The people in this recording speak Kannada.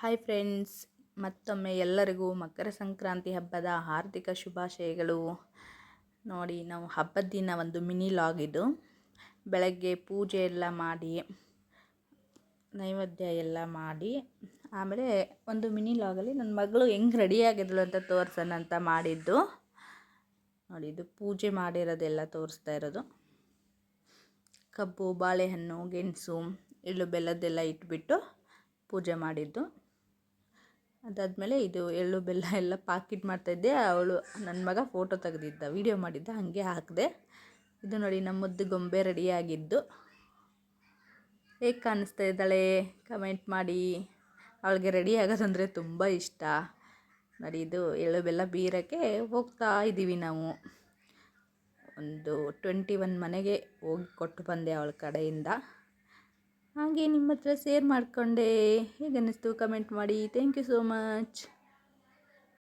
ಹಾಯ್ ಫ್ರೆಂಡ್ಸ್ ಮತ್ತೊಮ್ಮೆ ಎಲ್ಲರಿಗೂ ಮಕರ ಸಂಕ್ರಾಂತಿ ಹಬ್ಬದ ಹಾರ್ದಿಕ ಶುಭಾಶಯಗಳು. ನೋಡಿ, ನಾವು ಹಬ್ಬದ ದಿನ ಒಂದು ಮಿನಿ ಲಾಗ್ ಇದು. ಬೆಳಗ್ಗೆ ಪೂಜೆ ಎಲ್ಲ ಮಾಡಿ, ನೈವೇದ್ಯ ಎಲ್ಲ ಮಾಡಿ, ಆಮೇಲೆ ಒಂದು ಮಿನಿ ಲಾಗಲ್ಲಿ ನನ್ನ ಮಗಳು ಹೆಂಗೆ ರೆಡಿಯಾಗಿದ್ಳು ಅಂತ ತೋರಿಸೋಣ ಅಂತ ಮಾಡಿದ್ದು. ನೋಡಿ, ಇದು ಪೂಜೆ ಮಾಡಿರೋದೆಲ್ಲ ತೋರಿಸ್ತಾ ಇರೋದು. ಕಬ್ಬು, ಬಾಳೆಹಣ್ಣು, ಗೆಣಸು, ಎಳ್ಳು, ಬೆಲ್ಲದ್ದೆಲ್ಲ ಇಟ್ಬಿಟ್ಟು ಪೂಜೆ ಮಾಡಿದ್ದು. ಅದಾದಮೇಲೆ ಇದು ಎಳ್ಳು, ಬೆಲ್ಲ ಎಲ್ಲ ಪಾಕಿಟ್ ಮಾಡ್ತಾಯಿದ್ದೆ ಅವಳು ನನ್ನ ಮಗ ಫೋಟೋ ತೆಗೆದಿದ್ದ ವೀಡಿಯೋ ಮಾಡಿದ್ದ, ಹಾಗೆ ಹಾಕಿದೆ. ಇದು ನೋಡಿ ನಮ್ಮ ಮುದ್ದು ಗೊಂಬೆ ರೆಡಿಯಾಗಿದ್ದು ಹೇಗೆ ಕಾಣಿಸ್ತಾ ಇದ್ದಾಳೆ? ಕಮೆಂಟ್ ಮಾಡಿ. ಅವಳಿಗೆ ರೆಡಿ ಆಗೋದಂದರೆ ತುಂಬ ಇಷ್ಟ. ನೋಡಿ ಇದು ಎಳ್ಳು, ಬೆಲ್ಲ ಬೀರಕ್ಕೆ ಹೋಗ್ತಾ ಇದ್ದೀವಿ ನಾವು. ಒಂದು ಟ್ವೆಂಟಿ ಒನ್ ಮನೆಗೆ ಹೋಗಿ ಕೊಟ್ಟು ಬಂದೆ ಅವಳ ಕಡೆಯಿಂದ. ಹಾಗೆ ನಿಮ್ಮ ಹತ್ರ ಸೇರ್ ಮಾಡಿಕೊಂಡೆ ಹೇಗೆ ಅನ್ನಿಸ್ತು ಕಮೆಂಟ್ ಮಾಡಿ. Thank you so much